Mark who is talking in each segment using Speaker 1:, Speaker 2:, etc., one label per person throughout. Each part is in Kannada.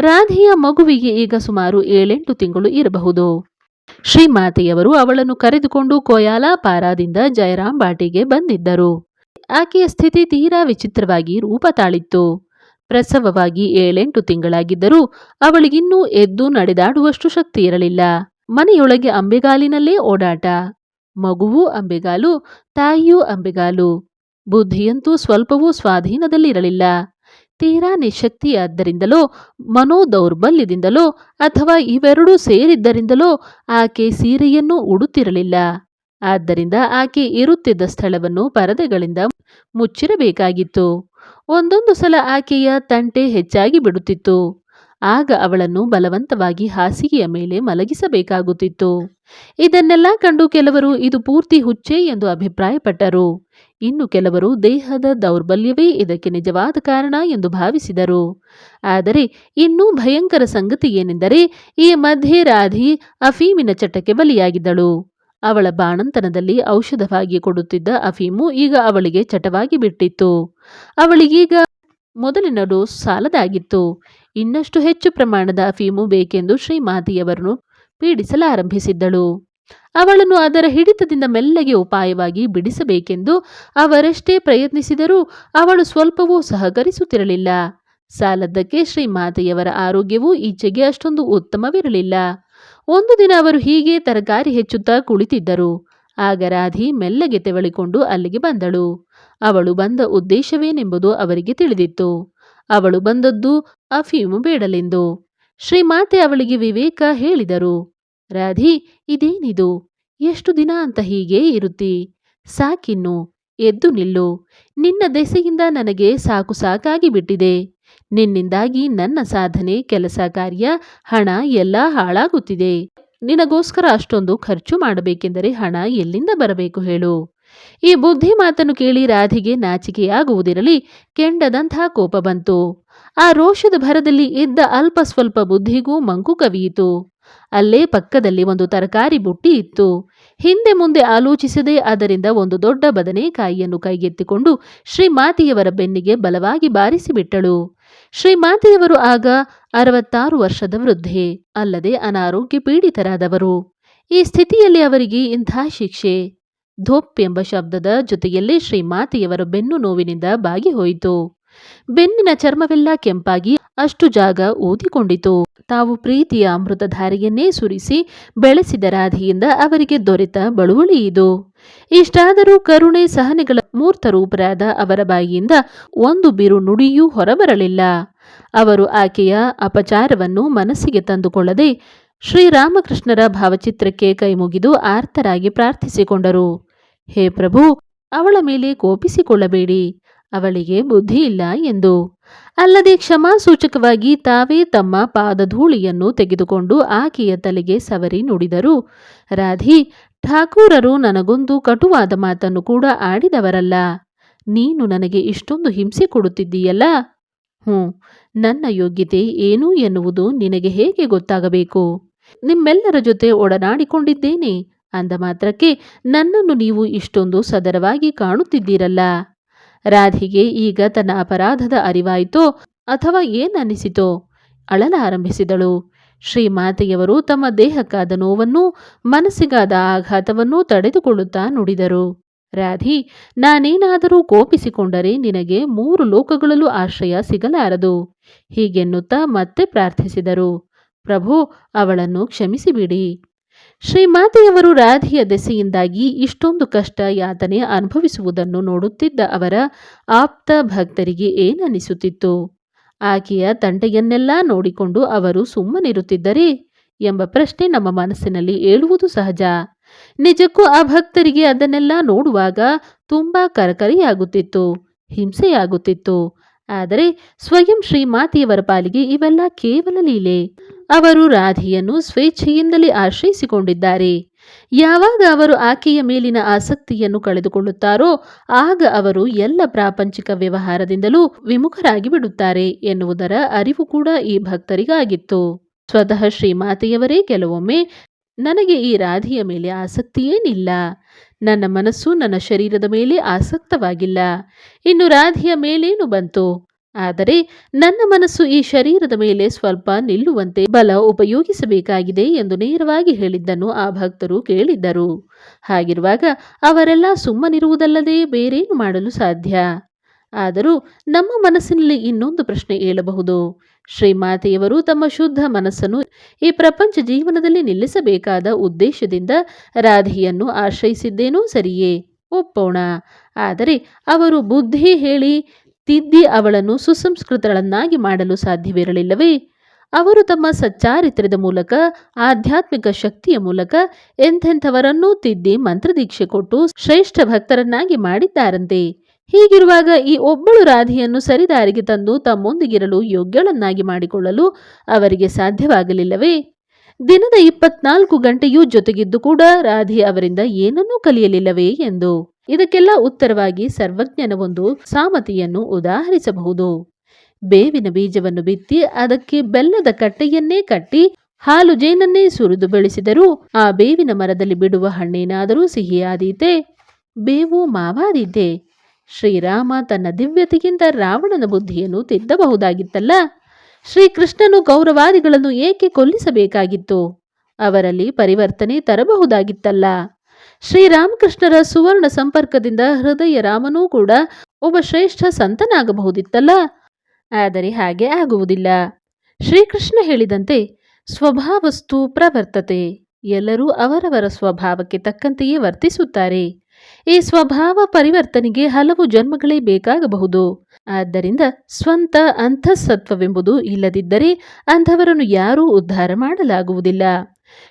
Speaker 1: ರಾಧೆಯ ಮಗುವಿಗೆ ಈಗ ಸುಮಾರು ಏಳೆಂಟು ತಿಂಗಳು ಇರಬಹುದು. ಶ್ರೀಮಾತೆಯವರು ಅವಳನ್ನು ಕರೆದುಕೊಂಡು ಕೊಯಾಲಾಪಾರಾದಿಂದ ಜಯರಾಮ್ ಬಾಟಿಗೆ ಬಂದಿದ್ದರು. ಆಕೆಯ ಸ್ಥಿತಿ ತೀರಾ ವಿಚಿತ್ರವಾಗಿ ರೂಪ ತಾಳಿತ್ತು. ಪ್ರಸವವಾಗಿ ಏಳೆಂಟು ತಿಂಗಳಾಗಿದ್ದರೂ ಅವಳಿಗಿನ್ನೂ ಎದ್ದು ನಡೆದಾಡುವಷ್ಟು ಶಕ್ತಿ ಇರಲಿಲ್ಲ. ಮನೆಯೊಳಗೆ ಅಂಬೆಗಾಲಿನಲ್ಲೇ ಓಡಾಟ. ಮಗುವೂ ಅಂಬೆಗಾಲು, ತಾಯಿಯೂ ಅಂಬೆಗಾಲು. ಬುದ್ಧಿಯಂತೂ ಸ್ವಲ್ಪವೂ ಸ್ವಾಧೀನದಲ್ಲಿರಲಿಲ್ಲ. ತೀರಾ ನಿಶಕ್ತಿಯಾದ್ದರಿಂದಲೋ ಮನೋದೌರ್ಬಲ್ಯದಿಂದಲೋ ಅಥವಾ ಇವೆರಡೂ ಸೇರಿದ್ದರಿಂದಲೋ ಆಕೆ ಸೀರೆಯನ್ನು ಉಡುತ್ತಿರಲಿಲ್ಲ. ಆದ್ದರಿಂದ ಆಕೆ ಇರುತ್ತಿದ್ದ ಸ್ಥಳವನ್ನು ಪರದೆಗಳಿಂದ ಮುಚ್ಚಿರಬೇಕಾಗಿತ್ತು. ಒಂದೊಂದು ಸಲ ಆಕೆಯ ತಂಟೆ ಹೆಚ್ಚಾಗಿ ಬಿಡುತ್ತಿತ್ತು. ಆಗ ಅವಳನ್ನು ಬಲವಂತವಾಗಿ ಹಾಸಿಗೆಯ ಮೇಲೆ ಮಲಗಿಸಬೇಕಾಗುತ್ತಿತ್ತು. ಇದನ್ನೆಲ್ಲ ಕಂಡು ಕೆಲವರು ಇದು ಪೂರ್ತಿ ಹುಚ್ಚೆ ಎಂದು ಅಭಿಪ್ರಾಯಪಟ್ಟರು. ಇನ್ನು ಕೆಲವರು ದೇಹದ ದೌರ್ಬಲ್ಯವೇ ಇದಕ್ಕೆ ನಿಜವಾದ ಕಾರಣ ಎಂದು ಭಾವಿಸಿದರು. ಆದರೆ ಇನ್ನೂ ಭಯಂಕರ ಸಂಗತಿ ಏನೆಂದರೆ ಈ ಮಧ್ಯೆ ರಾಧಿ ಅಫೀಮಿನ ಚಟಕ್ಕೆ ಬಲಿಯಾಗಿದ್ದಳು. ಅವಳ ಬಾಣಂತನದಲ್ಲಿ ಔಷಧವಾಗಿ ಕೊಡುತ್ತಿದ್ದ ಅಫೀಮು ಈಗ ಅವಳಿಗೆ ಚಟವಾಗಿ ಬಿಟ್ಟಿತ್ತು. ಅವಳಿಗೀಗ ಮೊದಲಿನ ಡೋಸ್ ಸಾಲದಾಗಿತ್ತು. ಇನ್ನಷ್ಟು ಹೆಚ್ಚು ಪ್ರಮಾಣದ ಅಫೀಮು ಬೇಕೆಂದು ಶ್ರೀಮಾತಿಯವರನ್ನು ಪೀಡಿಸಲಾರಂಭಿಸಿದ್ದಳು. ಅವಳನ್ನು ಅದರ ಹಿಡಿತದಿಂದ ಮೆಲ್ಲಗೆ ಉಪಾಯವಾಗಿ ಬಿಡಿಸಬೇಕೆಂದು ಅವರೆಷ್ಟೇ ಪ್ರಯತ್ನಿಸಿದರೂ ಅವಳು ಸ್ವಲ್ಪವೂ ಸಹಕರಿಸುತ್ತಿರಲಿಲ್ಲ. ಸಾಲದ್ದಕ್ಕೆ ಶ್ರೀಮಾತೆಯವರ ಆರೋಗ್ಯವೂ ಈಚೆಗೆ ಅಷ್ಟೊಂದು ಉತ್ತಮವಿರಲಿಲ್ಲ. ಒಂದು ದಿನ ಅವರು ಹೀಗೆ ತರಕಾರಿ ಹೆಚ್ಚುತ್ತಾ ಕುಳಿತಿದ್ದರು. ಆಗ ರಾಧಿ ಮೆಲ್ಲಗೆ ತೆವಳಿಕೊಂಡು ಅಲ್ಲಿಗೆ ಬಂದಳು. ಅವಳು ಬಂದ ಉದ್ದೇಶವೇನೆಂಬುದು ಅವರಿಗೆ ತಿಳಿದಿತ್ತು. ಅವಳು ಬಂದದ್ದು ಅಫೀಮು ಬೇಡಲೆಂದು. ಶ್ರೀಮಾತೆ ಅವಳಿಗೆ ವಿವೇಕ ಹೇಳಿದರು. ರಾಧಿ, ಇದೇನಿದು? ಎಷ್ಟು ದಿನ ಅಂತ ಹೀಗೇ ಇರುತ್ತಿ? ಸಾಕಿನ್ನು, ಎದ್ದು ನಿಲ್ಲು. ನಿನ್ನ ದೆಸೆಯಿಂದ ನನಗೆ ಸಾಕು ಸಾಕಾಗಿ ಬಿಟ್ಟಿದೆ. ನಿನ್ನಿಂದಾಗಿ ನನ್ನ ಸಾಧನೆ, ಕೆಲಸ ಕಾರ್ಯ, ಹಣ ಎಲ್ಲ ಹಾಳಾಗುತ್ತಿದೆ. ನಿನಗೋಸ್ಕರ ಅಷ್ಟೊಂದು ಖರ್ಚು ಮಾಡಬೇಕೆಂದರೆ ಹಣ ಎಲ್ಲಿಂದ ಬರಬೇಕು ಹೇಳು. ಈ ಬುದ್ಧಿ ಮಾತನ್ನು ಕೇಳಿ ರಾಧಿಗೆ ನಾಚಿಕೆಯಾಗುವುದಿರಲಿ, ಕೆಂಡದಂಥ ಕೋಪ ಬಂತು. ಆ ರೋಷದ ಭರದಲ್ಲಿ ಇದ್ದ ಅಲ್ಪ ಸ್ವಲ್ಪ ಬುದ್ಧಿಗೂ ಮಂಕು ಕವಿಯಿತು. ಅಲ್ಲೇ ಪಕ್ಕದಲ್ಲಿ ಒಂದು ತರಕಾರಿ ಬುಟ್ಟಿ ಇತ್ತು. ಹಿಂದೆ ಮುಂದೆ ಆಲೋಚಿಸದೆ ಅದರಿಂದ ಒಂದು ದೊಡ್ಡ ಬದನೆಕಾಯಿಯನ್ನು ಕೈಗೆತ್ತಿಕೊಂಡು ಶ್ರೀಮಾತಿಯವರ ಬೆನ್ನಿಗೆ ಬಲವಾಗಿ ಬಾರಿಸಿಬಿಟ್ಟಳು. ಶ್ರೀಮಾತಿಯವರು ಆಗ ಅರವತ್ತಾರು ವರ್ಷದ ವೃದ್ಧೆ, ಅಲ್ಲದೆ ಅನಾರೋಗ್ಯ ಪೀಡಿತರಾದವರು. ಈ ಸ್ಥಿತಿಯಲ್ಲಿ ಅವರಿಗೆ ಇಂಥ ಶಿಕ್ಷೆ. ಧೋಪ್ ಎಂಬ ಶಬ್ದದ ಜೊತೆಯಲ್ಲೇ ಶ್ರೀಮಾತೆಯವರ ಬೆನ್ನು ನೋವಿನಿಂದ ಬಾಗಿ ಹೋಯಿತು. ಬೆನ್ನಿನ ಚರ್ಮವೆಲ್ಲ ಕೆಂಪಾಗಿ ಅಷ್ಟು ಜಾಗ ಊದಿಕೊಂಡಿತು. ತಾವು ಪ್ರೀತಿಯ ಅಮೃತಧಾರೆಯನ್ನೇ ಸುರಿಸಿ ಬೆಳೆಸಿದ ರಾಧೆಯಿಂದ ಅವರಿಗೆ ದೊರೆತ ಬಳುವಳಿ ಇದು. ಇಷ್ಟಾದರೂ ಕರುಣೆ ಸಹನೆಗಳ ಮೂರ್ತರೂಪರಾದ ಅವರ ಬಾಯಿಯಿಂದ ಒಂದು ಬಿರು ನುಡಿಯೂ ಹೊರಬರಲಿಲ್ಲ. ಅವರು ಆಕೆಯ ಅಪಚಾರವನ್ನು ಮನಸ್ಸಿಗೆ ತಂದುಕೊಳ್ಳದೆ ಶ್ರೀರಾಮಕೃಷ್ಣರ ಭಾವಚಿತ್ರಕ್ಕೆ ಕೈಮುಗಿದು ಆರ್ತರಾಗಿ ಪ್ರಾರ್ಥಿಸಿಕೊಂಡರು. ಹೇ ಪ್ರಭು, ಅವಳ ಮೇಲೆ ಕೋಪಿಸಿಕೊಳ್ಳಬೇಡಿ. ಅವಳಿಗೆ ಬುದ್ಧಿ ಇಲ್ಲ ಎಂದು. ಅಲ್ಲದೆ ಕ್ಷಮಾ ಸೂಚಕವಾಗಿ ತಾವೇ ತಮ್ಮ ಪಾದಧೂಳಿಯನ್ನು ತೆಗೆದುಕೊಂಡು ಆಕೆಯ ತಲೆಗೆ ಸವರಿ ನುಡಿದರು. ರಾಧಿ, ಠಾಕೂರರು ನನಗೊಂದು ಕಟುವಾದ ಮಾತನ್ನು ಕೂಡ ಆಡಿದವರಲ್ಲ. ನೀನು ನನಗೆ ಇಷ್ಟೊಂದು ಹಿಂಸೆ ಕೊಡುತ್ತಿದ್ದೀಯಲ್ಲ? ಹ್ಞೂ, ನನ್ನ ಯೋಗ್ಯತೆ ಏನು ಎನ್ನುವುದು ನಿನಗೆ ಹೇಗೆ ಗೊತ್ತಾಗಬೇಕು? ನಿಮ್ಮೆಲ್ಲರ ಜೊತೆ ಒಡನಾಡಿಕೊಂಡಿದ್ದೇನೆ. ಅಂದ ಮಾತ್ರಕ್ಕೆ ನನ್ನನ್ನು ನೀವು ಇಷ್ಟೊಂದು ಸದರವಾಗಿ ಕಾಣುತ್ತಿದ್ದೀರಲ್ಲ? ರಾಧಿಗೆ ಈಗ ತನ್ನ ಅಪರಾಧದ ಅರಿವಾಯಿತೋ ಅಥವಾ ಏನನ್ನಿಸಿತೋ ಅಳಲಾರಂಭಿಸಿದಳು ಶ್ರೀಮಾತೆಯವರು ತಮ್ಮ ದೇಹಕ್ಕಾದ ನೋವನ್ನು, ಮನಸ್ಸಿಗಾದ ಆಘಾತವನ್ನೂ ತಡೆದುಕೊಳ್ಳುತ್ತಾ ನುಡಿದರು. ರಾಧಿ, ನಾನೇನಾದರೂ ಕೋಪಿಸಿಕೊಂಡರೆ ನಿನಗೆ ಮೂರು ಲೋಕಗಳಲ್ಲೂ ಆಶ್ರಯ ಸಿಗಲಾರದು. ಹೀಗೆನ್ನುತ್ತಾ ಮತ್ತೆ ಪ್ರಾರ್ಥಿಸಿದರು. ಪ್ರಭು, ಅವಳನ್ನು ಕ್ಷಮಿಸಿಬಿಡಿ. ಶ್ರೀಮಾತೆಯವರು ರಾಧಿಯ ದೆಸೆಯಿಂದಾಗಿ ಇಷ್ಟೊಂದು ಕಷ್ಟ ಯಾತನೆ ಅನುಭವಿಸುವುದನ್ನು ನೋಡುತ್ತಿದ್ದ ಅವರ ಆಪ್ತ ಭಕ್ತರಿಗೆ ಏನನ್ನಿಸುತ್ತಿತ್ತು? ಆಕೆಯ ತಂಟೆಯನ್ನೆಲ್ಲ ನೋಡಿಕೊಂಡು ಅವರು ಸುಮ್ಮನಿರುತ್ತಿದ್ದರೆ ಎಂಬ ಪ್ರಶ್ನೆ ನಮ್ಮ ಮನಸ್ಸಿನಲ್ಲಿ ಏಳುವುದು ಸಹಜ. ನಿಜಕ್ಕೂ ಆ ಭಕ್ತರಿಗೆ ಅದನ್ನೆಲ್ಲ ನೋಡುವಾಗ ತುಂಬಾ ಕರಕರಿಯಾಗುತ್ತಿತ್ತು, ಹಿಂಸೆಯಾಗುತ್ತಿತ್ತು. ಆದರೆ ಸ್ವಯಂ ಶ್ರೀಮಾತಿಯವರ ಪಾಲಿಗೆ ಇವೆಲ್ಲ ಕೇವಲ ಲೀಲೆ. ಅವರು ರಾಧಿಯನ್ನು ಸ್ವೇಚ್ಛೆಯಿಂದಲೇ ಆಶ್ರಯಿಸಿಕೊಂಡಿದ್ದಾರೆ. ಯಾವಾಗ ಅವರು ಆಕೆಯ ಮೇಲಿನ ಆಸಕ್ತಿಯನ್ನು ಕಳೆದುಕೊಳ್ಳುತ್ತಾರೋ, ಆಗ ಅವರು ಎಲ್ಲ ಪ್ರಾಪಂಚಿಕ ವ್ಯವಹಾರದಿಂದಲೂ ವಿಮುಖರಾಗಿ ಬಿಡುತ್ತಾರೆ ಎನ್ನುವುದರ ಅರಿವು ಕೂಡ ಈ ಭಕ್ತರಿಗಾಗಿತ್ತು. ಸ್ವತಃ ಶ್ರೀಮಾತೆಯವರೇ ಕೆಲವೊಮ್ಮೆ ನನಗೆ ಈ ರಾಧಿಯ ಮೇಲೆ ಆಸಕ್ತಿಯೇನಿಲ್ಲ ನನ್ನ ಮನಸ್ಸು ನನ್ನ ಶರೀರದ ಮೇಲೆ ಆಸಕ್ತವಾಗಿಲ್ಲ. ಇನ್ನು ರಾಧಿಯ ಮೇಲೇನು ಬಂತು? ಆದರೆ ನನ್ನ ಮನಸ್ಸು ಈ ಶರೀರದ ಮೇಲೆ ಸ್ವಲ್ಪ ನಿಲ್ಲುವಂತೆ ಬಲ ಉಪಯೋಗಿಸಬೇಕಾಗಿದೆ ಎಂದು ನೇರವಾಗಿ ಹೇಳಿದ್ದನ್ನು ಆ ಭಕ್ತರು ಕೇಳಿದ್ದರು. ಹಾಗಿರುವಾಗ ಅವರೆಲ್ಲ ಸುಮ್ಮನಿರುವುದಲ್ಲದೆ ಬೇರೇನು ಮಾಡಲು ಸಾಧ್ಯ? ಆದರೂ ನಮ್ಮ ಮನಸ್ಸಿನಲ್ಲಿ ಇನ್ನೊಂದು ಪ್ರಶ್ನೆ ಏಳಬಹುದು. ಶ್ರೀಮಾತೆಯವರು ತಮ್ಮ ಶುದ್ಧ ಮನಸ್ಸನ್ನು ಈ ಪ್ರಪಂಚ ಜೀವನದಲ್ಲಿ ನಿಲ್ಲಿಸಬೇಕಾದ ಉದ್ದೇಶದಿಂದ ರಾಧೆಯನ್ನು ಆಶ್ರಯಿಸಿದ್ದೇನೂ ಸರಿಯೇ? ಒಪ್ಪೋಣ. ಆದರೆ ಅವರು ಬುದ್ಧಿ ಹೇಳಿ ತಿದ್ದಿ ಅವಳನ್ನು ಸುಸಂಸ್ಕೃತಳನ್ನಾಗಿ ಮಾಡಲು ಸಾಧ್ಯವಿರಲಿಲ್ಲವೇ? ಅವರು ತಮ್ಮ ಸಚ್ಚಾರಿತ್ರ್ಯದ ಮೂಲಕ, ಆಧ್ಯಾತ್ಮಿಕ ಶಕ್ತಿಯ ಮೂಲಕ ಎಂಥೆಂಥವರನ್ನೂ ತಿದ್ದಿ ಮಂತ್ರದೀಕ್ಷೆ ಕೊಟ್ಟು ಶ್ರೇಷ್ಠ ಭಕ್ತರನ್ನಾಗಿ ಮಾಡಿದ್ದಾರಂತೆ. ಹೀಗಿರುವಾಗ ಈ ಒಬ್ಬಳು ರಾಧಿಯನ್ನು ಸರಿದಾರಿಗೆ ತಂದು ತಮ್ಮೊಂದಿಗಿರಲು ಯೋಗ್ಯಳನ್ನಾಗಿ ಮಾಡಿಕೊಳ್ಳಲು ಅವರಿಗೆ ಸಾಧ್ಯವಾಗಲಿಲ್ಲವೇ? ದಿನದ ಇಪ್ಪತ್ನಾಲ್ಕು ಗಂಟೆಯೂ ಜೊತೆಗಿದ್ದು ಕೂಡ ರಾಧಿ ಅವರಿಂದ ಏನನ್ನೂ ಕಲಿಯಲಿಲ್ಲವೇ ಎಂದು? ಇದಕ್ಕೆಲ್ಲ ಉತ್ತರವಾಗಿ ಸರ್ವಜ್ಞನ ಒಂದು ಸಾಮತಿಯನ್ನು ಉದಾಹರಿಸಬಹುದು. ಬೇವಿನ ಬೀಜವನ್ನು ಬಿತ್ತಿ ಅದಕ್ಕೆ ಬೆಲ್ಲದ ಕಟ್ಟೆಯನ್ನೇ ಕಟ್ಟಿ ಹಾಲು ಜೇನನ್ನೇ ಸುರಿದು ಬೆಳೆಸಿದರೂ ಆ ಬೇವಿನ ಮರದಲ್ಲಿ ಬಿಡುವ ಹಣ್ಣೇನಾದರೂ ಸಿಹಿಯಾದೀತೆ? ಬೇವು ಮಾವಾದೀತೆ? ಶ್ರೀರಾಮ ತನ್ನ ದಿವ್ಯತೆಗಿಂತ ರಾವಣನ ಬುದ್ಧಿಯನ್ನು ತಿದ್ದಬಹುದಾಗಿತ್ತಲ್ಲ? ಶ್ರೀಕೃಷ್ಣನು ಗೌರವಾದಿಗಳನ್ನು ಏಕೆ ಕೊಲ್ಲಿಸಬೇಕಾಗಿತ್ತು? ಅವರಲ್ಲಿ ಪರಿವರ್ತನೆ ತರಬಹುದಾಗಿತ್ತಲ್ಲ. ಶ್ರೀರಾಮಕೃಷ್ಣರ ಸುವರ್ಣ ಸಂಪರ್ಕದಿಂದ ಹೃದಯ ರಾಮನೂ ಕೂಡ ಒಬ್ಬ ಶ್ರೇಷ್ಠ ಸಂತನಾಗಬಹುದಿತ್ತಲ್ಲ? ಆದರೆ ಹಾಗೆ ಆಗುವುದಿಲ್ಲ. ಶ್ರೀಕೃಷ್ಣ ಹೇಳಿದಂತೆ ಸ್ವಭಾವಸ್ತು ಪ್ರವರ್ತತೆ. ಎಲ್ಲರೂ ಅವರವರ ಸ್ವಭಾವಕ್ಕೆ ತಕ್ಕಂತೆಯೇ ವರ್ತಿಸುತ್ತಾರೆ. ಈ ಸ್ವಭಾವ ಪರಿವರ್ತನೆಗೆ ಹಲವು ಜನ್ಮಗಳೇ ಬೇಕಾಗಬಹುದು. ಆದ್ದರಿಂದ ಸ್ವಂತ ಅಂತಃಸತ್ವವೆಂಬುದು ಇಲ್ಲದಿದ್ದರೆ ಅಂಥವರನ್ನು ಯಾರೂ ಉದ್ಧಾರ ಮಾಡಲಾಗುವುದಿಲ್ಲ.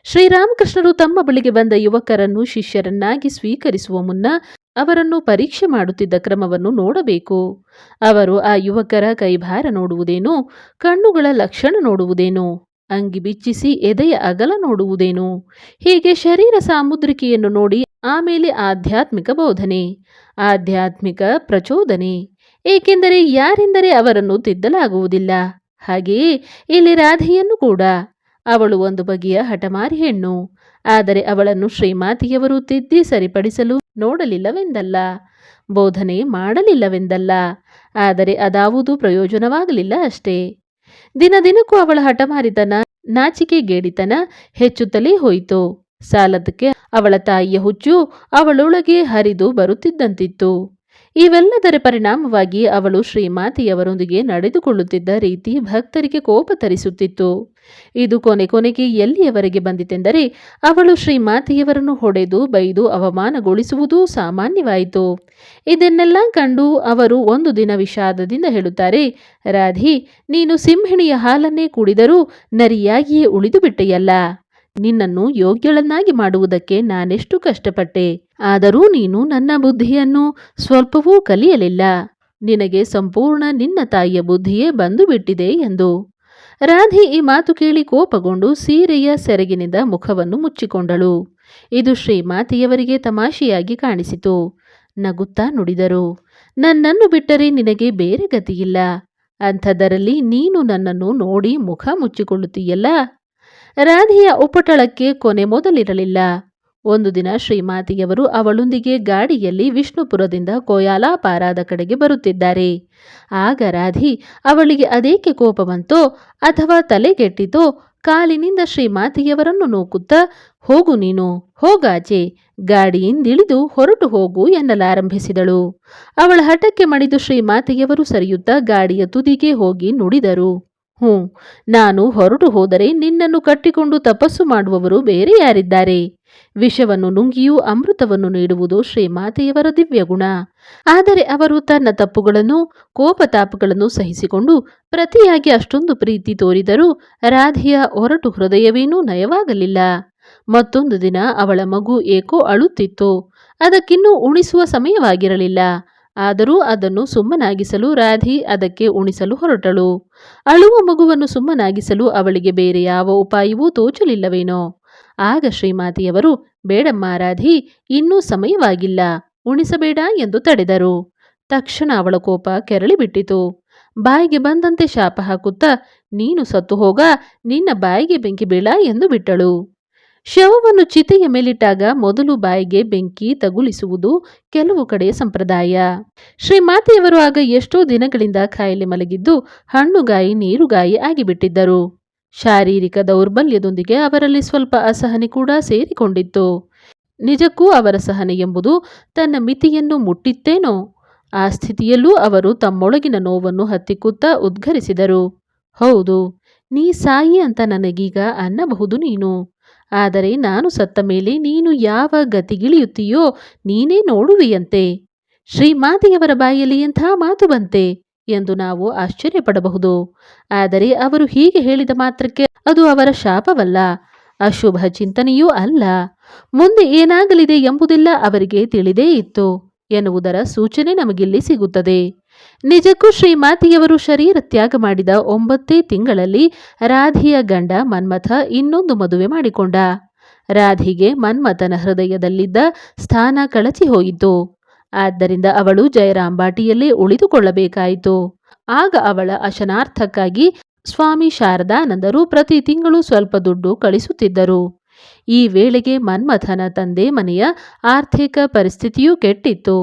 Speaker 1: ಶ್ರೀರಾಮಕೃಷ್ಣರು ತಮ್ಮ ಬಳಿಗೆ ಬಂದ ಯುವಕರನ್ನು ಶಿಷ್ಯರನ್ನಾಗಿ ಸ್ವೀಕರಿಸುವ ಮುನ್ನ ಅವರನ್ನು ಪರೀಕ್ಷೆ ಮಾಡುತ್ತಿದ್ದ ಕ್ರಮವನ್ನು ನೋಡಬೇಕು. ಅವರು ಆ ಯುವಕರ ಕೈಭಾರ ನೋಡುವುದೇನು, ಕಣ್ಣುಗಳ ಲಕ್ಷಣ ನೋಡುವುದೇನು? ಅಂಗಿ ಬಿಚ್ಚಿಸಿ ಎದೆಯ ಅಗಲ ನೋಡುವುದೇನು? ಹೀಗೆ ಶರೀರ ಸಾಮುದ್ರಿಕೆಯನ್ನು ನೋಡಿ ಆಮೇಲೆ ಆಧ್ಯಾತ್ಮಿಕ ಬೋಧನೆ, ಆಧ್ಯಾತ್ಮಿಕ ಪ್ರಚೋದನೆ. ಏಕೆಂದರೆ ಯಾರೆಂದರೆ ಅವರನ್ನು ತಿದ್ದಲಾಗುವುದಿಲ್ಲ. ಹಾಗೆಯೇ ಇಲ್ಲಿ ರಾಧೆಯನ್ನು ಕೂಡ. ಅವಳು ಒಂದು ಬಗೆಯ ಹಠಮಾರಿ ಹೆಣ್ಣು. ಆದರೆ ಅವಳನ್ನು ಶ್ರೀಮಾತಿಯವರು ತಿದ್ದಿ ಸರಿಪಡಿಸಲು ನೋಡಲಿಲ್ಲವೆಂದಲ್ಲ. ಬೋಧನೆ ಮಾಡಲಿಲ್ಲವೆಂದಲ್ಲ. ಆದರೆ ಅದಾವುದು ಪ್ರಯೋಜನವಾಗಲಿಲ್ಲ ಅಷ್ಟೇ. ದಿನ ದಿನಕ್ಕೂ ಅವಳ ಹಠಮಾರಿತನ ನಾಚಿಕೆಗೇಡಿತನ ಹೆಚ್ಚುತ್ತಲೇ ಹೋಯಿತು. ಸಾಲದಕ್ಕೆ ಅವಳ ತಾಯಿಯ ಹುಚ್ಚು ಅವಳೊಳಗೆ ಹರಿದು ಬರುತ್ತಿದ್ದಂತಿತ್ತು. ಇವೆಲ್ಲದರ ಪರಿಣಾಮವಾಗಿ ಅವಳು ಶ್ರೀಮಾತೆಯವರೊಂದಿಗೆ ನಡೆದುಕೊಳ್ಳುತ್ತಿದ್ದ ರೀತಿ ಭಕ್ತರಿಗೆ ಕೋಪ ತರಿಸುತ್ತಿತ್ತು. ಇದು ಕೊನೆ ಕೊನೆಗೆ ಎಲ್ಲಿಯವರೆಗೆ ಬಂದಿತೆಂದರೆ ಅವಳು ಶ್ರೀಮಾತೆಯವರನ್ನು ಹೊಡೆದು ಬೈದು ಅವಮಾನಗೊಳಿಸುವುದೂ ಸಾಮಾನ್ಯವಾಯಿತು. ಇದನ್ನೆಲ್ಲ ಕಂಡು ಅವರು ಒಂದು ದಿನ ವಿಷಾದದಿಂದ ಹೇಳುತ್ತಾರೆ, ರಾಧಿ, ನೀನು ಸಿಂಹಿಣಿಯ ಹಾಲನ್ನೇ ಕುಡಿದರೂ ನರಿಯಾಗಿಯೇ ಉಳಿದು ಬಿಟ್ಟೆಯಲ್ಲ. ನಿನ್ನನ್ನು ಯೋಗ್ಯಳನ್ನಾಗಿ ಮಾಡುವುದಕ್ಕೆ ನಾನೆಷ್ಟು ಕಷ್ಟಪಟ್ಟೆ. ಆದರೂ ನೀನು ನನ್ನ ಬುದ್ಧಿಯನ್ನು ಸ್ವಲ್ಪವೂ ಕಲಿಯಲಿಲ್ಲ. ನಿನಗೆ ಸಂಪೂರ್ಣ ನಿನ್ನ ತಾಯಿಯ ಬುದ್ಧಿಯೇ ಬಂದು ಬಿಟ್ಟಿದೆ ಎಂದು. ರಾಧಿ ಈ ಮಾತು ಕೇಳಿ ಕೋಪಗೊಂಡು ಸೀರೆಯ ಸೆರಗಿನಿಂದ ಮುಖವನ್ನು ಮುಚ್ಚಿಕೊಂಡಳು. ಇದು ಶ್ರೀಮಾತೆಯವರಿಗೆ ತಮಾಷೆಯಾಗಿ ಕಾಣಿಸಿತು. ನಗುತ್ತಾ ನುಡಿದರು. ನನ್ನನ್ನು ಬಿಟ್ಟರೆ ನಿನಗೆ ಬೇರೆ ಗತಿಯಿಲ್ಲ. ಅಂಥದರಲ್ಲಿ ನೀನು ನನ್ನನ್ನು ನೋಡಿ ಮುಖ ಮುಚ್ಚಿಕೊಳ್ಳುತ್ತೀಯಲ್ಲ? ರಾಧಿಯ ಉಪಟಳಕ್ಕೆ ಕೊನೆ ಮೊದಲಿರಲಿಲ್ಲ. ಒಂದು ದಿನ ಶ್ರೀಮಾತಿಯವರು ಅವಳೊಂದಿಗೆ ಗಾಡಿಯಲ್ಲಿ ವಿಷ್ಣುಪುರದಿಂದ ಕೋಯಾಲಾಪಾರಾದ ಕಡೆಗೆ ಬರುತ್ತಿದ್ದಾರೆ. ಆಗ ರಾಧಿ, ಅವಳಿಗೆ ಅದೇಕೆ ಕೋಪ ಬಂತೋ ಅಥವಾ ತಲೆಗೆಟ್ಟಿತೋ ಕಾಲಿನಿಂದ ಶ್ರೀಮಾತಿಯವರನ್ನು ನೂಕುತ್ತಾ, ಹೋಗು ನೀನು, ಹೋಗಾಚೆ ಗಾಡಿಯಿಂದಿಳಿದು ಹೊರಟು ಹೋಗು ಎನ್ನಲಾರಂಭಿಸಿದಳು. ಅವಳ ಹಠಕ್ಕೆ ಮಡಿದು ಶ್ರೀಮಾತಿಯವರು ಸರಿಯುತ್ತಾ ಗಾಡಿಯ ತುದಿಗೆ ಹೋಗಿ ನುಡಿದರು. ಹ್ಞೂ, ನಾನು ಹೊರಟು ಹೋದರೆ ನಿನ್ನನ್ನು ಕಟ್ಟಿಕೊಂಡು ತಪಸ್ಸು ಮಾಡುವವರು ಬೇರೆ ಯಾರಿದ್ದಾರೆ? ವಿಷವನ್ನು ನುಂಗಿಯೂ ಅಮೃತವನ್ನು ನೀಡುವುದು ಶ್ರೀಮಾತೆಯವರ ದಿವ್ಯ ಗುಣ. ಆದರೆ ಅವರು ತನ್ನ ತಪ್ಪುಗಳನ್ನು, ಕೋಪತಾಪಗಳನ್ನು ಸಹಿಸಿಕೊಂಡು ಪ್ರತಿಯಾಗಿ ಅಷ್ಟೊಂದು ಪ್ರೀತಿ ತೋರಿದರೂ ರಾಧೆಯ ಹೊರಟು ಹೃದಯವೇನೂ ನಯವಾಗಲಿಲ್ಲ. ಮತ್ತೊಂದು ದಿನ ಅವಳ ಮಗು ಏಕೋ ಅಳುತ್ತಿತ್ತು. ಅದಕ್ಕಿನ್ನೂ ಉಣಿಸುವ ಸಮಯವಾಗಿರಲಿಲ್ಲ. ಆದರೂ ಅದನ್ನು ಸುಮ್ಮನಾಗಿಸಲು ರಾಧಿ ಅದಕ್ಕೆ ಉಣಿಸಲು ಹೊರಟಳು. ಅಳುವ ಮಗುವನ್ನು ಸುಮ್ಮನಾಗಿಸಲು ಅವಳಿಗೆ ಬೇರೆ ಯಾವ ಉಪಾಯವೂ ತೋಚಲಿಲ್ಲವೇನೋ. ಆಗ ಶ್ರೀಮಾತೆಯವರು, ಬೇಡಮ್ಮ ರಾಧಿ ಇನ್ನೂ ಸಮಯವಾಗಿಲ್ಲ, ಉಣಿಸಬೇಡ ಎಂದು ತಡೆದರು. ತಕ್ಷಣ ಅವಳ ಕೋಪ ಕೆರಳಿಬಿಟ್ಟಿತು. ಬಾಯಿಗೆ ಬಂದಂತೆ ಶಾಪ ಹಾಕುತ್ತಾ, ನೀನು ಸತ್ತು ಹೋಗ, ನಿನ್ನ ಬಾಯಿಗೆ ಬೆಂಕಿ ಬೀಳ ಎಂದು ಬಿಟ್ಟಳು. ಶವವನ್ನು ಚಿತೆಯ ಮೇಲಿಟ್ಟಾಗ ಮೊದಲು ಬಾಯಿಗೆ ಬೆಂಕಿ ತಗುಲಿಸುವುದು ಕೆಲವು ಕಡೆ ಸಂಪ್ರದಾಯ. ಶ್ರೀಮಾತೆಯವರು ಆಗ ಎಷ್ಟೋ ದಿನಗಳಿಂದ ಕಾಯಿಲೆ ಮಲಗಿದ್ದು, ಹಣ್ಣುಗಾಯಿ, ನೀರುಗಾಯಿ ಆಗಿಬಿಟ್ಟಿದ್ದರು. ಶಾರೀರಿಕ ದೌರ್ಬಲ್ಯದೊಂದಿಗೆ ಅವರಲ್ಲಿ ಸ್ವಲ್ಪ ಅಸಹನೆ ಕೂಡ ಸೇರಿಕೊಂಡಿತ್ತು. ನಿಜಕ್ಕೂ ಅವರ ಸಹನೆ ಎಂಬುದು ತನ್ನ ಮಿತಿಯನ್ನು ಮುಟ್ಟಿತ್ತೇನೋ? ಆ ಸ್ಥಿತಿಯಲ್ಲೂ ಅವರು ತಮ್ಮೊಳಗಿನ ನೋವನ್ನು ಹತ್ತಿಕ್ಕುತ್ತಾ ಉದ್ಘರಿಸಿದರು. ಹೌದು, ನೀ ಸಾಯಿ ಅಂತ ನನಗೀಗ ಅನ್ನಬಹುದು ನೀನು. ಆದರೆ ನಾನು ಸತ್ತ ಮೇಲೆ ನೀನು ಯಾವ ಗತಿಗಿಳಿಯುತ್ತೀಯೋ ನೀನೇ ನೋಡುವೆಯಂತೆ. ಶ್ರೀಮಾತೆಯವರ ಬಾಯಲ್ಲಿ ಎಂಥ ಮಾತು ಬಂತೆ? ಎಂದು ನಾವು ಆಶ್ಚರ್ಯಪಡಬಹುದು. ಆದರೆ ಅವರು ಹೀಗೆ ಹೇಳಿದ ಮಾತ್ರಕ್ಕೆ ಅದು ಅವರ ಶಾಪವಲ್ಲ, ಅಶುಭ ಚಿಂತನೆಯೂ ಅಲ್ಲ. ಮುಂದೆ ಏನಾಗಲಿದೆ ಎಂಬುದೆಲ್ಲ ಅವರಿಗೆ ತಿಳಿದೇ ಇತ್ತು. ಎನ್ನುವುದರ ಸೂಚನೆ ನಮಗಿಲ್ಲಿ ಸಿಗುತ್ತದೆ. ನಿಜಕ್ಕೂ ಶ್ರೀಮಾತಿಯವರು ಶರೀರ ತ್ಯಾಗ ಮಾಡಿದ ಒಂಬತ್ತೇ ತಿಂಗಳಲ್ಲಿ ರಾಧಿಯ ಗಂಡ ಮನ್ಮಥ ಇನ್ನೊಂದು ಮದುವೆ ಮಾಡಿಕೊಂಡ. ರಾಧಿಗೆ ಮನ್ಮಥನ ಹೃದಯದಲ್ಲಿದ್ದ ಸ್ಥಾನ ಕಳಚಿ ಹೋಯಿತು ಆದ್ದರಿಂದ ಅವಳು ಜಯರಾಂಬಾಟಿಯಲ್ಲೇ ಉಳಿದುಕೊಳ್ಳಬೇಕಾಯಿತು. ಆಗ ಅವಳ ಅಶನಾರ್ಥಕ್ಕಾಗಿ ಸ್ವಾಮಿ ಶಾರದಾನಂದರು ಪ್ರತಿ ತಿಂಗಳು ಸ್ವಲ್ಪ ದುಡ್ಡು ಕಳಿಸುತ್ತಿದ್ದರು. ಈ ವೇಳೆಗೆ ಮನ್ಮಥನ ತಂದೆ ಮನೆಯ ಆರ್ಥಿಕ ಪರಿಸ್ಥಿತಿಯೂ ಕೆಟ್ಟಿತ್ತು.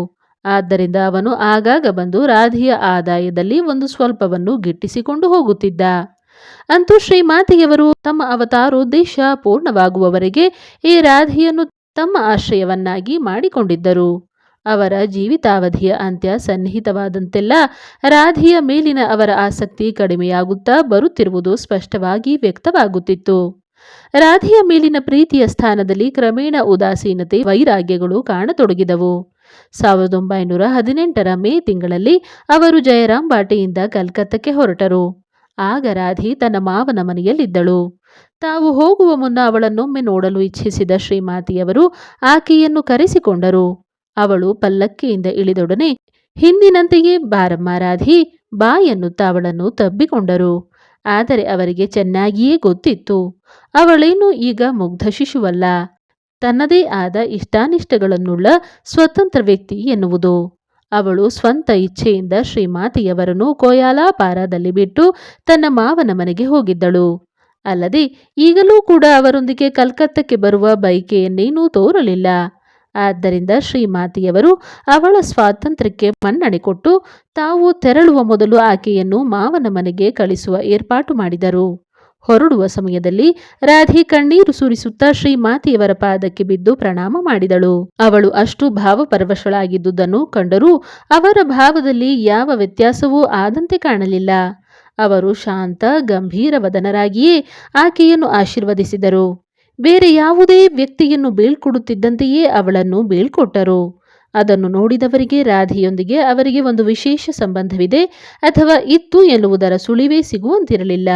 Speaker 1: ಆದ್ದರಿಂದ ಅವನು ಆಗಾಗ ಬಂದು ರಾಧಿಯ ಆದಾಯದಲ್ಲಿ ಒಂದು ಸ್ವಲ್ಪವನ್ನು ಗಿಟ್ಟಿಸಿಕೊಂಡು ಹೋಗುತ್ತಿದ್ದ. ಅಂತೂ ಶ್ರೀಮಾತೆಯವರು ತಮ್ಮ ಅವತಾರೋದ್ದೇಶ ಪೂರ್ಣವಾಗುವವರೆಗೆ ಈ ರಾಧಿಯನ್ನು ತಮ್ಮ ಆಶ್ರಯವನ್ನಾಗಿ ಮಾಡಿಕೊಂಡಿದ್ದರು. ಅವರ ಜೀವಿತಾವಧಿಯ ಅಂತ್ಯ ಸನ್ನಿಹಿತವಾದಂತೆಲ್ಲ ರಾಧಿಯ ಮೇಲಿನ ಅವರ ಆಸಕ್ತಿ ಕಡಿಮೆಯಾಗುತ್ತಾ ಬರುತ್ತಿರುವುದು ಸ್ಪಷ್ಟವಾಗಿ ವ್ಯಕ್ತವಾಗುತ್ತಿತ್ತು. ರಾಧಿಯ ಮೇಲಿನ ಪ್ರೀತಿಯ ಸ್ಥಾನದಲ್ಲಿ ಕ್ರಮೇಣ ಉದಾಸೀನತೆ ವೈರಾಗ್ಯಗಳು ಕಾಣತೊಡಗಿದವು. ಸಾವಿರದ ಒಂಬೈನೂರ ಹದಿನೆಂಟರ ಮೇ ತಿಂಗಳಲ್ಲಿ ಅವರು ಜಯರಾಮ್ ಬಾಟೆಯಿಂದ ಕಲ್ಕತ್ತಕ್ಕೆ ಹೊರಟರು. ಆಗ ರಾಧಿ ತನ್ನ ಮಾವನ ಮನೆಯಲ್ಲಿದ್ದಳು. ತಾವು ಹೋಗುವ ಮುನ್ನ ಅವಳನ್ನೊಮ್ಮೆ ನೋಡಲು ಇಚ್ಛಿಸಿದ ಶ್ರೀಮಾತಿಯವರು ಆಕೆಯನ್ನು ಕರೆಸಿಕೊಂಡರು. ಅವಳು ಪಲ್ಲಕ್ಕಿಯಿಂದ ಇಳಿದೊಡನೆ ಹಿಂದಿನಂತೆಯೇ ಬಾರಮ್ಮ ರಾಧಿ ಬಾ ಎನ್ನುತ್ತಾ ಅವಳನ್ನು ತಬ್ಬಿಕೊಂಡರು. ಆದರೆ ಅವರಿಗೆ ಚೆನ್ನಾಗಿಯೇ ಗೊತ್ತಿತ್ತು. ಅವಳೇನು ಈಗ ಮುಗ್ಧ ಶಿಶುವಲ್ಲ. ತನ್ನದೇ ಆದ ಇಷ್ಟಾನಿಷ್ಟಗಳನ್ನುಳ್ಳ ಸ್ವತಂತ್ರ ವ್ಯಕ್ತಿ ಎನ್ನುವುದು. ಅವಳು ಸ್ವಂತ ಇಚ್ಛೆಯಿಂದ ಶ್ರೀಮಾತೆಯವರನ್ನು ಕೋಯಾಲಾಪಾರದಲ್ಲಿ ಬಿಟ್ಟು ತನ್ನ ಮಾವನ ಮನೆಗೆ ಹೋಗಿದ್ದಳು. ಅಲ್ಲದೆ ಈಗಲೂ ಕೂಡ ಅವರೊಂದಿಗೆ ಕಲ್ಕತ್ತಕ್ಕೆ ಬರುವ ಬೈಕೆಯನ್ನೇನೂ ತೋರಲಿಲ್ಲ. ಆದ್ದರಿಂದ ಶ್ರೀಮಾತಿಯವರು ಅವಳ ಸ್ವಾತಂತ್ರ್ಯಕ್ಕೆ ಮನ್ನಣೆ ಕೊಟ್ಟು ತಾವು ತೆರಳುವ ಮೊದಲು ಆಕೆಯನ್ನು ಮಾವನ ಮನೆಗೆ ಕಳಿಸುವ ಏರ್ಪಾಟು ಮಾಡಿದರು. ಹೊರಡುವ ಸಮಯದಲ್ಲಿ ರಾಧಿ ಕಣ್ಣೀರು ಸುರಿಸುತ್ತಾ ಶ್ರೀಮಾತೆಯವರ ಪಾದಕ್ಕೆ ಬಿದ್ದು ಪ್ರಣಾಮ ಮಾಡಿದಳು. ಅವಳು ಅಷ್ಟು ಭಾವಪರವಶಳಾಗಿದ್ದುದನ್ನು ಕಂಡರೂ ಅವರ ಭಾವದಲ್ಲಿ ಯಾವ ವ್ಯತ್ಯಾಸವೂ ಆದಂತೆ ಕಾಣಲಿಲ್ಲ. ಅವರು ಶಾಂತ, ಗಂಭೀರ ವದನರಾಗಿಯೇ ಆಕೆಯನ್ನು ಆಶೀರ್ವದಿಸಿದರು. ಬೇರೆ ಯಾವುದೇ ವ್ಯಕ್ತಿಯನ್ನು ಬೀಳ್ಕೊಡುತ್ತಿದ್ದಂತೆಯೇ ಅವಳನ್ನು ಬೀಳ್ಕೊಟ್ಟರು. ಅದನ್ನು ನೋಡಿದವರಿಗೆ ರಾಧೆಯೊಂದಿಗೆ ಅವರಿಗೆ ಒಂದು ವಿಶೇಷ ಸಂಬಂಧವಿದೆ ಅಥವಾ ಇತ್ತು ಎನ್ನುವುದರ ಸುಳಿವೇ ಸಿಗುವಂತಿರಲಿಲ್ಲ.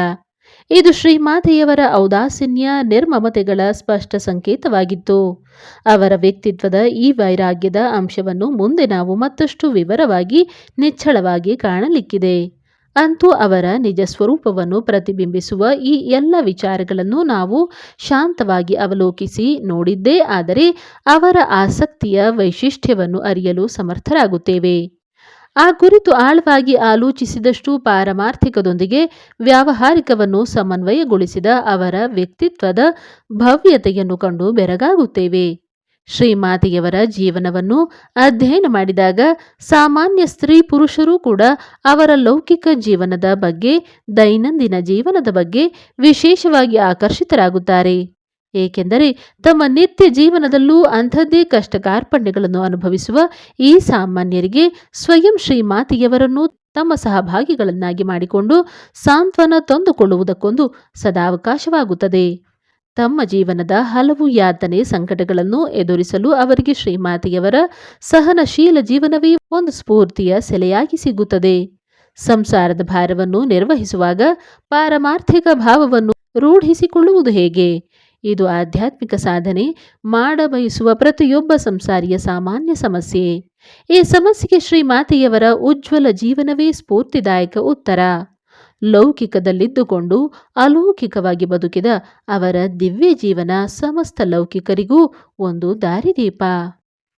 Speaker 1: ಇದು ಶ್ರೀಮಾತೆಯವರ ಔದಾಸೀನ್ಯ, ನಿರ್ಮಮತೆಗಳ ಸ್ಪಷ್ಟ ಸಂಕೇತವಾಗಿತ್ತು. ಅವರ ವ್ಯಕ್ತಿತ್ವದ ಈ ವೈರಾಗ್ಯದ ಅಂಶವನ್ನು ಮುಂದೆ ನಾವು ಮತ್ತಷ್ಟು ವಿವರವಾಗಿ, ನಿಚ್ಚಳವಾಗಿ ಕಾಣಲಿಕ್ಕಿದೆ. ಅಂತೂ ಅವರ ನಿಜ ಸ್ವರೂಪವನ್ನು ಪ್ರತಿಬಿಂಬಿಸುವ ಈ ಎಲ್ಲ ವಿಚಾರಗಳನ್ನು ನಾವು ಶಾಂತವಾಗಿ ಅವಲೋಕಿಸಿ ನೋಡಿದ್ದೇ ಆದರೆ ಅವರ ಆಸಕ್ತಿಯ ವೈಶಿಷ್ಟ್ಯವನ್ನು ಅರಿಯಲು ಸಮರ್ಥರಾಗುತ್ತೇವೆ. ಆ ಕುರಿತು ಆಳವಾಗಿ ಆಲೋಚಿಸಿದಷ್ಟು ಪಾರಮಾರ್ಥಿಕದೊಂದಿಗೆ ವ್ಯಾವಹಾರಿಕವನ್ನು ಸಮನ್ವಯಗೊಳಿಸಿದ ಅವರ ವ್ಯಕ್ತಿತ್ವದ ಭವ್ಯತೆಯನ್ನು ಕಂಡು ಬೆರಗಾಗುತ್ತೇವೆ. ಶ್ರೀಮಾತೆಯವರ ಜೀವನವನ್ನು ಅಧ್ಯಯನ ಮಾಡಿದಾಗ ಸಾಮಾನ್ಯ ಸ್ತ್ರೀ ಪುರುಷರು ಕೂಡ ಅವರ ಲೌಕಿಕ ಜೀವನದ ಬಗ್ಗೆ, ದೈನಂದಿನ ಜೀವನದ ಬಗ್ಗೆ ವಿಶೇಷವಾಗಿ ಆಕರ್ಷಿತರಾಗುತ್ತಾರೆ. ಏಕೆಂದರೆ ತಮ್ಮ ನಿತ್ಯ ಜೀವನದಲ್ಲೂ ಅಂಥದ್ದೇ ಕಷ್ಟ ಕಾರ್ಪಣ್ಯಗಳನ್ನು ಅನುಭವಿಸುವ ಈ ಸಾಮಾನ್ಯರಿಗೆ ಸ್ವಯಂ ಶ್ರೀಮಾತೆಯವರನ್ನು ತಮ್ಮ ಸಹಭಾಗಿಗಳನ್ನಾಗಿ ಮಾಡಿಕೊಂಡು ಸಾಂತ್ವನ ತಂದುಕೊಳ್ಳುವುದಕ್ಕೊಂದು ಸದಾವಕಾಶವಾಗುತ್ತದೆ. ತಮ್ಮ ಜೀವನದ ಹಲವು ಯಾತನೆ ಸಂಕಟಗಳನ್ನು ಎದುರಿಸಲು ಅವರಿಗೆ ಶ್ರೀಮಾತೆಯವರ ಸಹನಶೀಲ ಜೀವನವೇ ಒಂದು ಸ್ಫೂರ್ತಿಯ ಸೆಲೆಯಾಗಿ ಸಿಗುತ್ತದೆ. ಸಂಸಾರದ ಭಾರವನ್ನು ನಿರ್ವಹಿಸುವಾಗ ಪಾರಮಾರ್ಥಿಕ ಭಾವವನ್ನು ರೂಢಿಸಿಕೊಳ್ಳುವುದು ಹೇಗೆ? ಇದು ಆಧ್ಯಾತ್ಮಿಕ ಸಾಧನೆ ಮಾಡಬಯಸುವ ಪ್ರತಿಯೊಬ್ಬ ಸಂಸಾರಿಯ ಸಾಮಾನ್ಯ ಸಮಸ್ಯೆ. ಈ ಸಮಸ್ಯೆಗೆ ಶ್ರೀಮಾತೆಯವರ ಉಜ್ವಲ ಜೀವನವೇ ಸ್ಫೂರ್ತಿದಾಯಕ ಉತ್ತರ. ಲೌಕಿಕದಲ್ಲಿದ್ದುಕೊಂಡು ಅಲೌಕಿಕವಾಗಿ ಬದುಕಿದ ಅವರ ದಿವ್ಯ ಜೀವನ ಸಮಸ್ತ ಲೌಕಿಕರಿಗೂ ಒಂದು ದಾರಿದೀಪ.